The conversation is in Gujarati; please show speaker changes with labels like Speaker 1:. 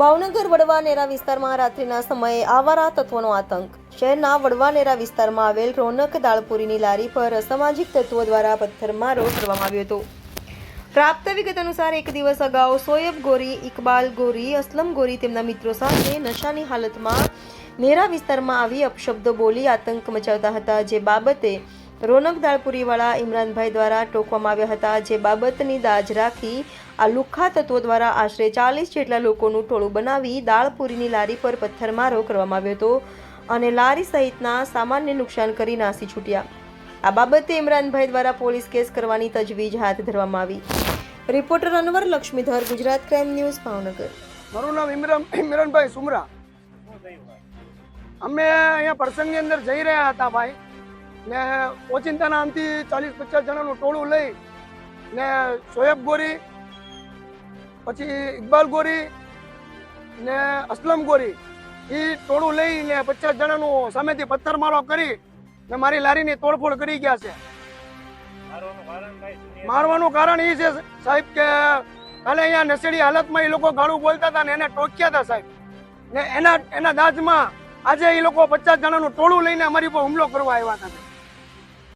Speaker 1: ભાવનગર વડવાનેરા વિસ્તારમાં રાત્રિના સમયે આવારા તત્વોનો આતંક. શહેરના વડવાનેરા વિસ્તારમાં આવેલ રોનક દાળપુરીની લારી પર અસામાજિક તત્વો દ્વારા પથ્થરમારો કરવામાં આવ્યો હતો. પ્રાપ્ત વિગત અનુસાર એક દિવસ અગાઉ સોયબ ગોરી, ઇકબાલ ગોરી, અસલમ ગોરી તેમના મિત્રો સાથે નશાની હાલતમાં નેરા વિસ્તારમાં આવી અપશબ્દો બોલી આતંક મચાવતા હતા, જે બાબતે રોનક દાળપુરીવાળા ઇમરાનભાઈ દ્વારા ટોકવામાં આવ્યા હતા. જે બાબતની દાજ રાખી આ લુખ્ખા તત્વો દ્વારા આશરે ચાલીસ જેટલા લોકોનું ટોળું બનાવી દાળપુરીની લારી પર પથ્થરમારો કરવામાં આવ્યો હતો અને લારી સહિતના સામાનને નુકસાન કરી નાસી છૂટ્યા. આ બાબતે ઇમરાનભાઈ દ્વારા પોલીસ કેસ કરવાની તજવીજ હાથ ધરવામાં આવી. Reporter Anwar Laxmidhar, Gujarat crime news, Bhavnagar.
Speaker 2: મારું નામ ઇમરાન ઇમરાનભાઈ સુમરા. અમે અહીંયા પ્રસંગની અંદર જઈ રહ્યા હતા ભાઈ. ને ઓચિંતાના આમથી ચાલીસ પચાસ જણાનું ટોળું લઈ ને શોએબ ગોરી, પછી ઇકબાલ ગોરી ને અસલમ ગોરી, એ ટોળું લઈ ને પચાસ જણાનું સામેથી પથ્થરમારો કરી ને મારી લારીની તોડફોડ કરી ગયા છે. મારવાનું કારણ એ છે સાહેબ કે કાલે અહીંયા નશેડી હાલતમાં એ લોકો ગાળું બોલતા હતા ને એને ટોક્યા હતા સાહેબ. ને એના એના દાજમાં આજે એ લોકો પચાસ જણાનું ટોળું લઈને અમારી પર હુમલો કરવા આવ્યા હતા.